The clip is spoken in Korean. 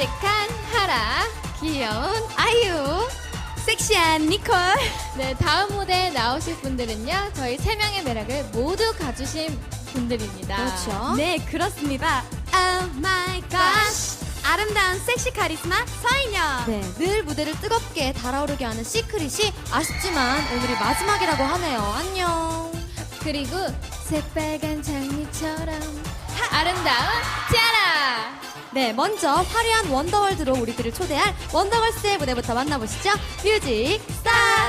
깜찍한 하라, 귀여운 아유. 섹시한 니콜. 네, 다음 무대에 나오실 분들은요, 저희 세 명의 매력을 모두 가주신 분들입니다. 그렇죠. 네, 그렇습니다. Oh my gosh. 아름다운 섹시 카리스마 서인영. 네, 늘 무대를 뜨겁게 달아오르게 하는 시크릿이 아쉽지만 오늘이 마지막이라고 하네요. 안녕. 그리고 새빨간 장미처럼 아름다운! 네, 먼저 화려한 원더월드로 우리들을 초대할 원더걸스의 무대부터 만나보시죠. 뮤직 스타트!